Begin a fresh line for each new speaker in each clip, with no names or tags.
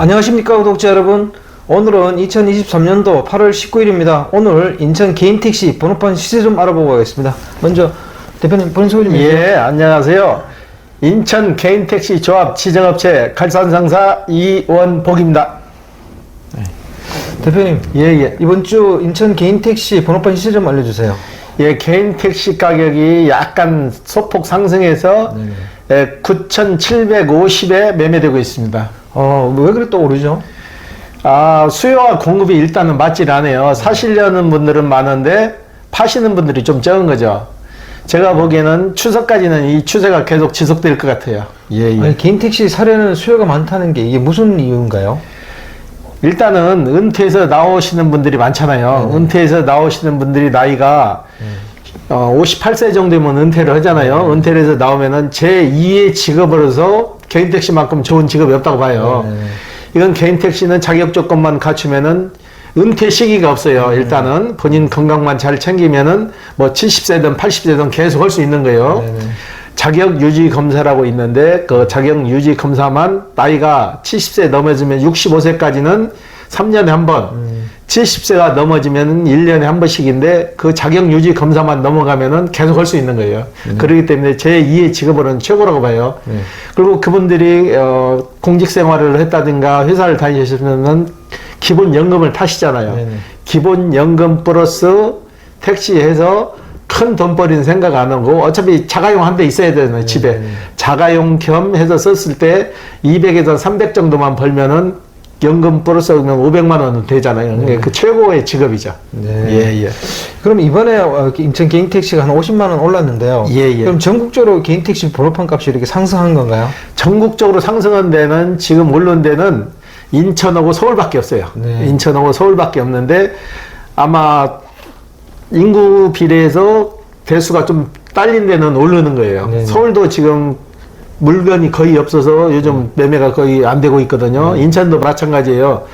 안녕하십니까 구독자 여러분 오늘은 2023년도 8월 19일입니다 오늘 인천 개인택시 번호판 시세 좀 알아보고 가겠습니다 먼저 대표님 본인 소개 좀 해주세요
예, 안녕하세요. 인천 개인택시 조합 지정업체 갈산상사 이원복입니다.
대표님
예, 예.
이번 주 인천 개인택시 번호판 시세 좀 알려주세요
예, 개인 택시 가격이 약간 소폭 상승해서 예, 9,750에 매매되고 있습니다.
어 왜 그래 또 오르죠?
아, 수요와 공급이 일단은 맞질 않아요. 사시려는 분들은 많은데 파시는 분들이 좀 적은 거죠. 제가 보기에는 추석까지는 이 추세가 계속 지속될 것 같아요. 예, 예.
아니 개인 택시 사려는 수요가 많다는 게 이게 무슨 이유인가요?
일단은 은퇴해서 나오시는 분들이 많잖아요. 은퇴해서 나오시는 분들이 나이가 어, 58세 정도면 은퇴를 하잖아요. 은퇴를 해서 나오면은 제2의 직업으로서 개인 택시만큼 좋은 직업이 없다고 봐요.
네.
이건 개인 택시는 자격 조건만 갖추면은 은퇴 시기가 없어요. 일단은 본인 건강만 잘 챙기면은 뭐 70세든 80세든 계속 할 수 있는 거예요.
네네.
자격 유지 검사라고 있는데 그 자격 유지 검사만 나이가 70세 넘어지면 65세까지는 3년에 한 번, 70세가 넘어지면 1년에 한 번씩인데 그 자격 유지 검사만 넘어가면은 계속 할 수 있는 거예요. 그렇기 때문에 제 2의 직업으로는 최고라고 봐요.
네.
그리고 그분들이 어, 공직 생활을 했다든가 회사를 다니시면은 기본 연금을 타시잖아요.
네네.
기본 연금 플러스 택시해서 큰 돈벌이는 생각 안 하고 어차피 자가용 한 대 있어야 되잖아요 집에 자가용 겸 해서 썼을 때 200에서 300 정도만 벌면은 연금 플러스 그러면 500만 원은 되잖아요. 그게 그 최고의 직업이죠.
네.
예, 예.
그럼 이번에 어, 인천 개인 택시가 한 50만 원 올랐는데요
예, 예.
그럼 전국적으로 개인 택시 번호판 값이 이렇게 상승한 건가요?
전국적으로 상승한 데는 지금 오른 데는 인천하고 서울밖에 없어요.
네.
인천하고 서울밖에 없는데 아마 인구 비례해서 대수가 좀 딸린 데는 오르는 거예요.
네 네.
서울도 지금 물건이 거의 없어서 요즘 매매가 거의 안 되고 있거든요. 인천도 마찬가지예요.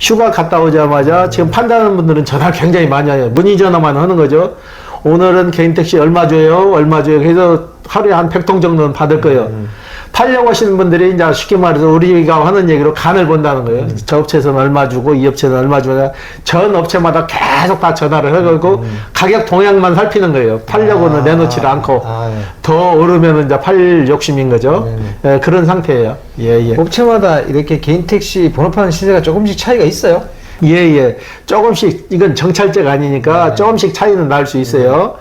휴가 갔다 오자마자 지금 판다는 분들은 전화 굉장히 많이 해요. 문의 전화만 하는 거죠. 오늘은 개인 택시 얼마 줘요? 얼마 줘요? 그래서 하루에 한 100통 정도는 받을 거예요. 팔려고 하시는 분들이 이제 쉽게 말해서 우리가 하는 얘기로 간을 본다는 거예요. 저 업체에서는 얼마 주고 이 업체는 얼마 주고 전 업체마다 계속 다 전화를 해가지고 가격 동향만 살피는 거예요. 팔려고는
아,
내놓지를 않고
아, 예.
더 오르면 이제 팔 욕심인 거죠. 예, 그런 상태예요. 예, 예.
업체마다 이렇게 개인 택시 번호판 시세가 조금씩 차이가 있어요.
예, 예. 조금씩, 이건 정찰제가 아니니까 조금씩 차이는 날 수 있어요.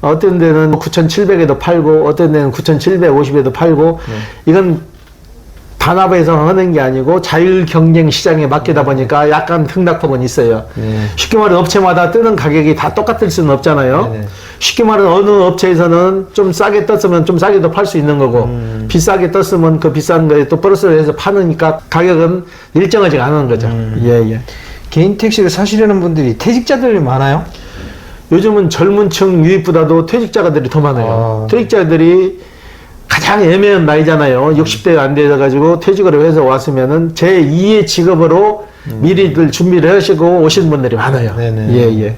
어떤 데는 9,700에도 팔고, 어떤 데는 9,750에도 팔고, 이건 단합에서 하는 게 아니고 자율 경쟁 시장에 맡기다 보니까 약간 등락폭은 있어요.
네.
쉽게 말해 업체마다 뜨는 가격이 다 똑같을 수는 없잖아요.
네 네.
쉽게 말해 어느 업체에서는 좀 싸게 떴으면 좀 싸게도 팔 수 있는 거고 비싸게 떴으면 그 비싼 거에 또 플러스를 해서 파니까 가격은 일정하지 않은 거죠. 예, 예.
개인 택시를 사시려는 분들이 퇴직자들이 많아요.
요즘은 젊은 층 유입보다도 퇴직자들이 더 많아요.
아.
퇴직자들이 가장 애매한 나이잖아요. 60대가 안 돼가지고 퇴직을 해서 왔으면은 제 2의 직업으로 미리들 준비를 하시고 오시는 분들이 많아요.
네네.
예, 예.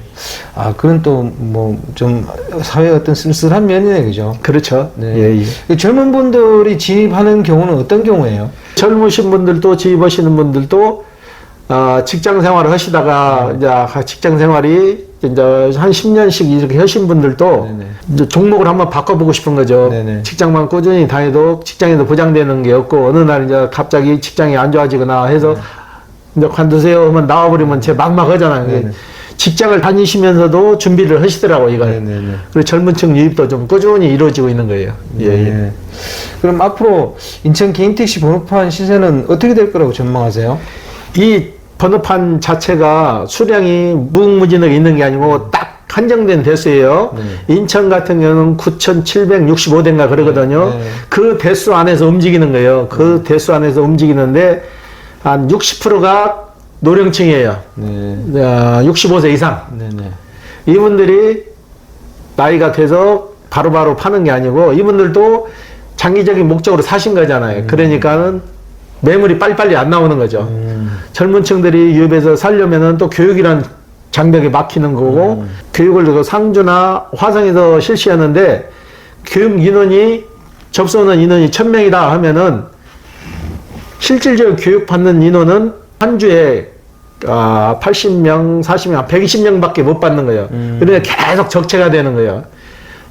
아, 그런 또 뭐 좀 사회 어떤 쓸쓸한 면이네, 그죠?
그렇죠.
네.
예, 예.
그 젊은 분들이 진입하는 경우는 어떤 경우예요?
젊으신 분들도 지입하시는 분들도 어, 직장 생활을 하시다가 이제 직장 생활이 이제 한 10년씩 이렇게 하신 분들도. 이제 종목을 한번 바꿔보고 싶은 거죠.
네네.
직장만 꾸준히 다녀도 직장에도 보장되는 게 없고 어느 날 이제 갑자기 직장이 안 좋아지거나 해서 이제 관두세요 하면 나와버리면 제 막막하잖아요. 직장을 다니시면서도 준비를 하시더라고 이걸.
네네네.
그리고 젊은층 유입도 좀 꾸준히 이루어지고 있는 거예요. 예, 예.
네. 그럼 앞으로 인천 개인 택시 번호판 시세는 어떻게 될 거라고 전망하세요?
이 번호판 자체가 수량이 무궁무진하게 있는 게 아니고 딱 한정된 대수예요. 인천 같은 경우는 9,765대인가 그러거든요.
네.
그 대수 안에서 움직이는 거예요. 그 대수 안에서 움직이는데 한 60%가 노령층이에요.
네.
65세 이상.
네 네.
이분들이 나이가 돼서 바로 바로 파는 게 아니고 이분들도 장기적인 목적으로 사신 거잖아요. 그러니까는 매물이 빨리빨리 안 나오는 거죠.
음.
젊은 층들이 유입해서 살려면은 또 교육이란 장벽이 막히는 거고 교육을 그 상주나 화성에서 실시하는데 교육 인원이 접수하는 인원이 천명이다 하면은 실질적으로 교육받는 인원은 한 주에 아, 80명, 40명, 120명 밖에 못 받는 거예요. 그러니까 계속 적체가 되는 거예요.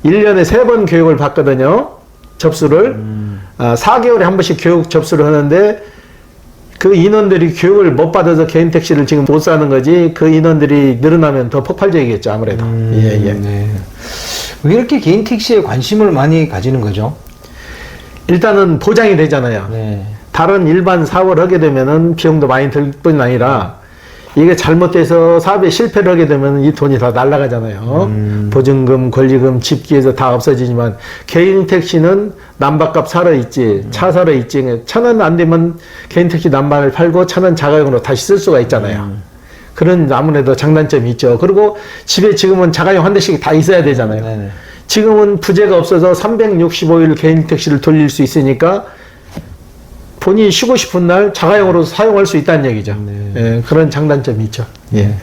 1년에 세 번 교육을 받거든요. 접수를. 아, 4개월에 한 번씩 교육 접수를 하는데 그 인원들이 교육을 못 받아서 개인 택시를 지금 못 사는 거지 그 인원들이 늘어나면 더 폭발적이겠죠 아무래도 예, 예.
네. 왜 이렇게 개인 택시에 관심을 많이 가지는 거죠?
일단은 보장이 되잖아요
네.
다른 일반 사업을 하게 되면은 비용도 많이 들 뿐 아니라 이게 잘못돼서 사업에 실패를 하게 되면 이 돈이 다 날아가잖아요. 보증금, 권리금, 집기에서 다 없어지지만 개인 택시는 남바값 살아 있지, 차 살아 있지. 천원안 되면 개인 택시 남반을 팔고 천원 자가용으로 다시 쓸 수가 있잖아요. 그런 아무래도 장단점이 있죠. 그리고 집에 지금은 자가용 한 대씩 다 있어야 되잖아요.
네네.
지금은 부재가 없어서 365일 개인 택시를 돌릴 수 있으니까 본인이 쉬고 싶은 날 자가용으로 사용할 수 있다는 얘기죠. 예, 그런 장단점이 있죠. 예.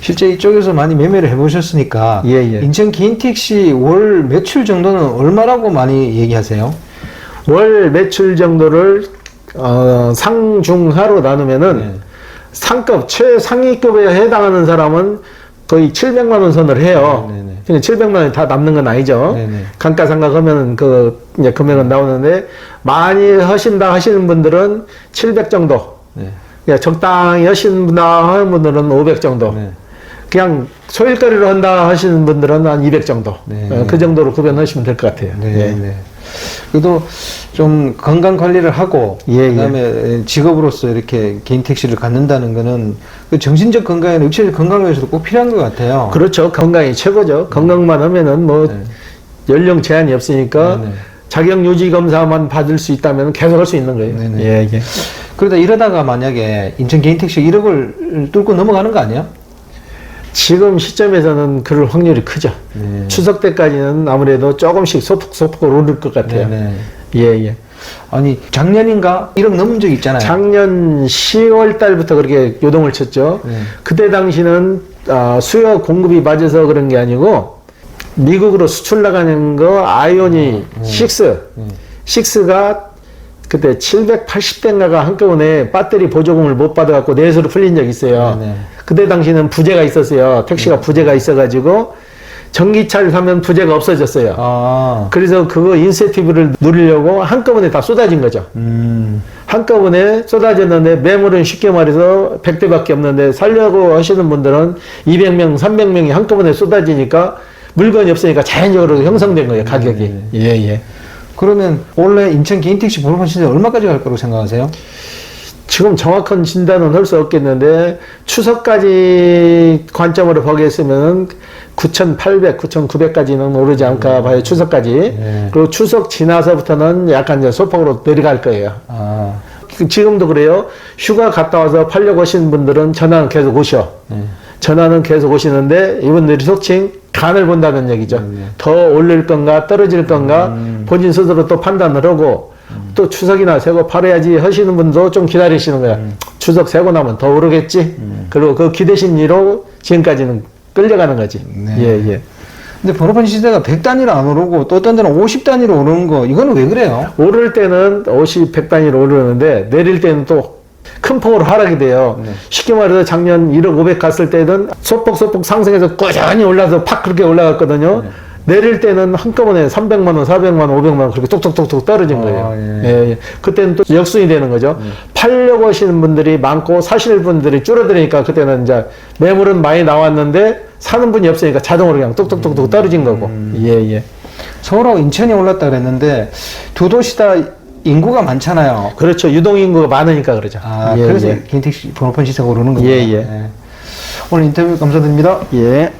실제 이쪽에서 많이 매매를 해보셨으니까
예, 예.
인천 개인 택시 월 매출 정도는 얼마라고 많이 얘기하세요?
월 매출 정도를 어, 상중하로 나누면은
네.
상급 최상위급에 해당하는 사람은 거의 700만 원 선을 해요.
네, 네, 네.
근데 700만 원이 다 남는 건 아니죠.
네, 네.
감가상각 하면은 그 이제 금액은 나오는데 많이 하신다 하시는 분들은 700 정도.
네.
예, 적당히 하신다 하는 분들은 500 정도.
네.
그냥 소일거리로 한다 하시는 분들은 한 200 정도.
네.
어, 그 정도로 구별하시면 될 것 같아요.
네,
예.
네. 그래도 좀 건강 관리를 하고
예,
그다음에 직업으로서 이렇게 개인 택시를 갖는다는 거는 그 정신적 건강이나 육체적 건강을 위해서도 꼭 필요한 것 같아요.
그렇죠. 건강이 최고죠. 건강만 하면은 뭐
네.
연령 제한이 없으니까
네, 네.
자격 유지 검사만 받을 수 있다면 계속 할 수 있는 거예요.
네, 네.
예, 예.
그러다 이러다가 만약에 인천 개인 택시 1억을 뚫고 넘어가는 거 아니에요?
지금 시점에서는 그럴 확률이 크죠.
네.
추석 때까지는 아무래도 조금씩 소폭 소폭 오를 것 같아요.
네, 네.
예, 예.
아니 작년인가 1억 넘은 적 있잖아요.
작년 10월 달부터 그렇게 요동을 쳤죠.
네.
그때 당시는 아, 수요 공급이 맞아서 그런 게 아니고 미국으로 수출 나가는 거 아이오니 6,
음.
6가 그때 780대인가가 한꺼번에 배터리 보조금을 못 받아갖고 내수로 풀린 적이 있어요.
네, 네.
그때 당시는 부재가 있었어요. 택시가 부재가 있어가지고 전기차를 사면 부재가 없어졌어요.
아,
그래서 그거 인센티브를 누리려고 한꺼번에 다 쏟아진 거죠.
음,
한꺼번에 쏟아졌는데 매물은 쉽게 말해서 100대밖에 없는데 살려고 하시는 분들은 200명, 300명이 한꺼번에 쏟아지니까 물건이 없으니까 자연적으로 형성된 거예요, 가격이. 예, 예.
그러면 원래 인천 개인 택시 번호판 신세 얼마까지 갈 거라고 생각하세요?
지금 정확한 진단은 할 수 없겠는데 추석까지 관점으로 보겠으면 9,800, 9,900까지는 오르지 않을까 봐요. 추석까지.
네.
그리고 추석 지나서부터는 약간 이제 소폭으로 내려갈 거예요.
아,
그 지금도 그래요. 휴가 갔다 와서 팔려고 하시는 분들은 전화는 계속 오셔.
네.
전화는 계속 오시는데 이분들이 속칭 간을 본다는 얘기죠. 더 올릴 건가 떨어질 건가 본인 스스로 또 판단을 하고 또 추석이나 세고 팔아야지 하시는 분도 좀 기다리시는 거야. 추석 세고 나면 더 오르겠지. 그리고 그 기대 심리로 지금까지는 끌려가는 거지.
네.
예, 예.
근데 번호판 시세가 100단위로 안 오르고 또 어떤 데는 50단위로 오르는 거 이거는 왜 그래요?
오를 때는 50, 100단위로 오르는데 내릴 때는 또 큰 폭으로 하락이 돼요.
네.
쉽게 말해서 작년 1억 500 갔을 때는 소폭 소폭 상승해서 꾸준히 올라서 팍 그렇게 올라갔거든요.
네.
내릴 때는 한꺼번에 300만 원, 400만 원, 500만 원 그렇게 똑똑똑똑 떨어진
아,
거예요.
예.
예, 예. 그때는 또 역순이 되는 거죠. 팔려고 하시는 분들이 많고 사실 분들이 줄어드니까 그때는 이제 매물은 많이 나왔는데 사는 분이 없으니까 자동으로 그냥 똑똑똑똑 떨어진 거고. 예, 예.
서울하고 인천이 올랐다 그랬는데 두 도시 다 인구가 많잖아요.
그렇죠. 유동인구가 많으니까 그러죠.
아,
예,
그래서
예.
개인 택시 번호판 시세가 오르는 거구나.
예, 예.
오늘 인터뷰 감사드립니다.
예.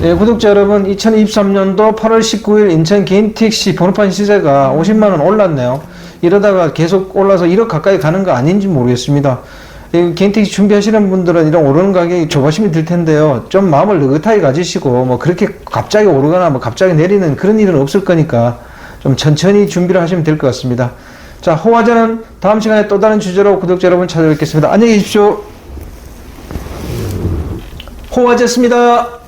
네, 구독자 여러분, 2023년도 8월 19일 인천 개인 택시 번호판 시세가 50만 원 올랐네요. 이러다가 계속 올라서 1억 가까이 가는 거 아닌지 모르겠습니다. 이 개인 택시 준비하시는 분들은 이런 오르는 가격이 조바심이 들 텐데요. 좀 마음을 느긋하게 가지시고 뭐 그렇게 갑자기 오르거나 뭐 갑자기 내리는 그런 일은 없을 거니까 좀 천천히 준비를 하시면 될 것 같습니다. 자, 호화제는 다음 시간에 또 다른 주제로 구독자 여러분 찾아뵙겠습니다. 안녕히 계십시오. 호화제였습니다.